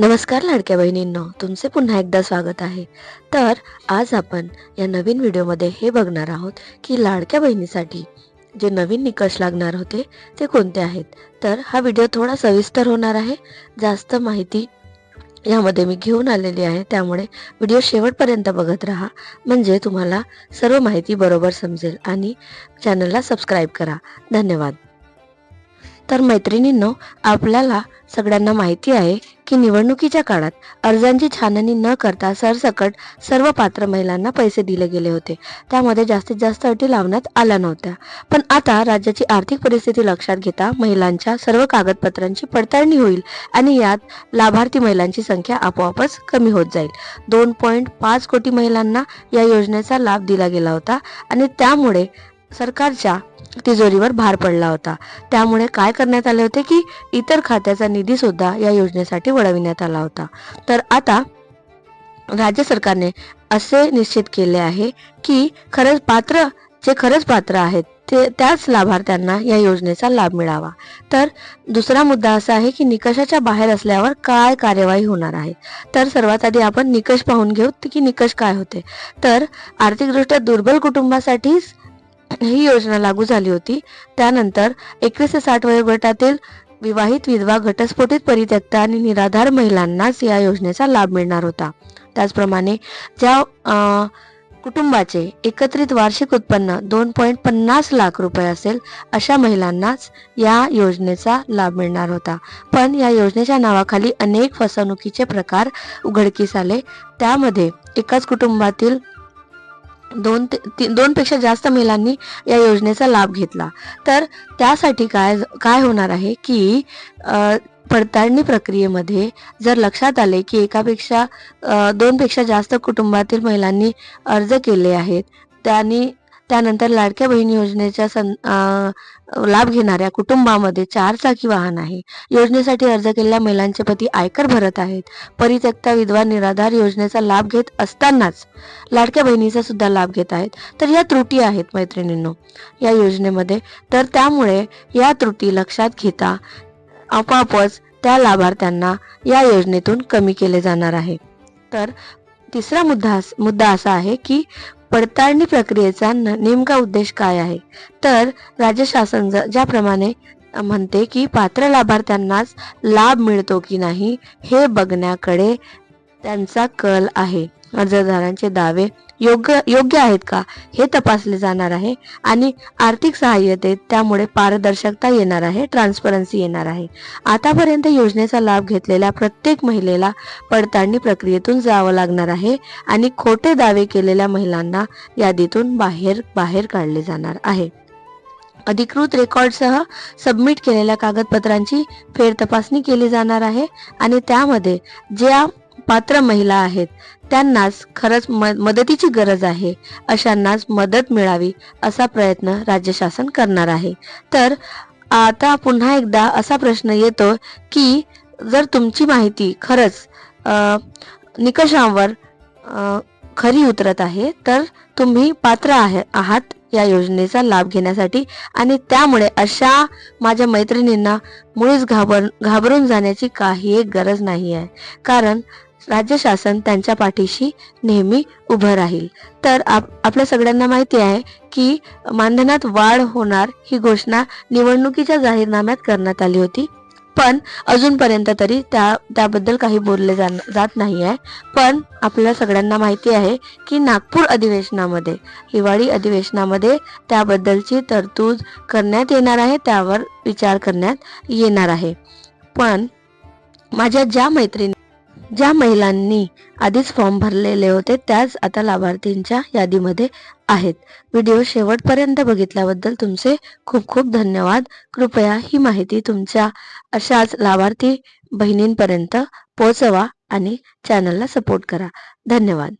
नमस्कार लाडक्या बहिणींनो तुमचे पुन्हा एकदा स्वागत आहे. तर आज आपण या नवीन व्हिडिओमध्ये हे बघणार आहोत की लाडक्या बहिणीसाठी जे नवीन निकष लागणार होते ते कोणते आहेत? तर हा व्हिडिओ थोडा सविस्तर होणार आहे. जास्त माहिती यामध्ये मी घेऊन आलेली आहे त्यामुळे व्हिडिओ शेवटपर्यंत बघत राहा. म्हणजे तुम्हाला सर्व माहिती बरोबर समजेल आणि चॅनलला सबस्क्राईब करा. धन्यवाद. तर मैत्रिणींनो आपल्याला सगळ्यांना माहिती आहे की निवडणुकीच्या काळात अर्जांची छाननी न करता सरसकट सर्व पात्र महिलांना पैसे दिले गेले होते. त्यामध्ये जास्तीत जास्त अटी लावण्यात आल्या नव्हत्या. पण आता राज्याची आर्थिक परिस्थिती लक्षात घेता महिलांच्या सर्व कागदपत्रांची पडताळणी होईल आणि यात लाभार्थी महिलांची संख्या आपोआपच कमी होत जाईल. दोन पॉईंट पाच कोटी महिलांना या योजनेचा लाभ दिला गेला होता आणि त्यामुळे सरकारच्या तिजोरीवर भार पडला होता. त्यामुळे काय करण्यात आले होते की इतर खात्याचा निधी सुद्धा या योजनेसाठी वळविण्यात आला होता. तर आता राज्य सरकारने असे निश्चित केले आहे की खरंच पात्र जे खरंच पात्र आहेत ते त्याच लाभार्थ्यांना या योजनेचा लाभ मिळावा. तर दुसरा मुद्दा असा आहे की निकषाच्या बाहेर असल्यावर काय कार्यवाही होणार आहे? तर सर्वात आधी आपण निकष पाहून घेऊ की निकष काय होते. तर आर्थिकदृष्ट्या दुर्बल कुटुंबासाठीच ही योजना लागू झाली होती. त्यानंतर एकवीस ते साठ वयोगटातील विवाहित विधवा घटस्फोटित परित्यक्ता आणि निराधार महिलांनाच या योजनेचा लाभ मिळणार होता. त्याचप्रमाणे ज्या कुटुंबाचे एकत्रित वार्षिक उत्पन्न दोन पॉईंट पन्नास लाख रुपये असेल अशा महिलांनाच या योजनेचा लाभ मिळणार होता. पण या योजनेच्या नावाखाली अनेक फसवणुकीचे प्रकार उघडकीस आले. त्यामध्ये एकाच कुटुंबातील दोन ते ती- दोनपेक्षा जास्त महिलांनी या योजनेचा लाभ घेतला. तर त्यासाठी काय काय होणार आहे की पडताळणी प्रक्रियेमध्ये जर लक्षात आले की एकापेक्षा दोनपेक्षा जास्त कुटुंबातील महिलांनी अर्ज केले आहेत त्यांनी त्यानंतर लाडक्या बहीण योजनेच्या सं लाभ घेणाऱ्या कुटुंबामध्ये चारचाकी वाहन आहे. योजनेसाठी अर्ज केलेल्या महिलांचे पती आयकर भरत आहेत. परित्यक्ता विधवा निराधार योजनेचा लाभ घेत असतानाच लाडक्या बहिणीचा सुद्धा लाभ घेत आहेत. तर या त्रुटी आहेत मैत्रिणींनो या योजनेमध्ये. तर त्यामुळे या त्रुटी लक्षात घेता आपोआपच त्या लाभार्थ्यांना या योजनेतून कमी केले जाणार आहे. तर तिसरा मुद्दा अस- मुद्दा असा आहे की पडताळणी प्रक्रियेचा नेमका उद्देश काय आहे? तर राज्य शासन ज्याप्रमाणे म्हणते की पात्र लाभार्थ्यांनाच लाभ मिळतो की नाही हे बघण्याकडे त्यांचा कल आहे. अर्जदारांचे दावे योग्य योग्य आहेत का? हे तपासले जाणार आहे आणि आर्थिक सहाय्यते त्यामुळे पारदर्शकता येणार आहे ट्रान्सपरन्सी येणार आहे. आतापर्यंत योजनेचा लाभ घेतलेल्या प्रत्येक महिलेला पडताळणी प्रक्रियेतून जावं लागणार आहे आणि खोटे दावे केलेल्या महिलांना यादीतून बाहेर बाहेर काढले जाणार आहे. अधिकृत रेकॉर्डसह सबमिट केलेल्या कागदपत्रांची फेरतपासणी केली जाणार आहे आणि त्यामध्ये ज्या पात्र महिला आहेत. त्यांनाच खरंच मदतीची गरज आहे. अशांनाच मदत मिळावी असा प्रयत्न राज्य शासन करणार आहे. तर आता पुन्हा एकदा असा प्रश्न येतो की जर तुमची माहिती खरंच निकषांवर खरी उतरत आहे तर तुम्ही पात्र आहे आहात या योजनेचा लाभ घेण्यासाठी. आणि त्यामुळे अशा माझ्या मैत्रिणींना मुळीच घाबर घाबरून जाण्याची काही एक गरज नाही आहे. कारण राज्य शासन त्यांच्या पाठीशी नेहमी उभं राहील. तर आप आपल्या सगळ्यांना माहिती आहे की मानधनात वाढ होणार ही घोषणा निवडणुकीच्या जाहीरनाम्यात करण्यात आली होती. पण अजूनपर्यंत तरी त्या त्याबद्दल काही बोलले जात नाही आहे. पण आपल्या सगळ्यांना माहिती आहे की नागपूर अधिवेशनामध्ये हिवाळी अधिवेशनामध्ये त्याबद्दलची तरतूद करण्यात येणार आहे त्यावर विचार करण्यात येणार आहे. पण माझ्या ज्या मैत्रिणी ज्या महिलांनी आधीच फॉर्म भरलेले होते त्याच आता लाभार्थींच्या यादीमध्ये आहेत. व्हिडिओ शेवटपर्यंत बघितल्याबद्दल तुमचे खूप खूप धन्यवाद. कृपया ही माहिती तुमच्या अशाच लाभार्थी बहिणींपर्यंत पोहोचवा आणि चॅनलला सपोर्ट करा. धन्यवाद.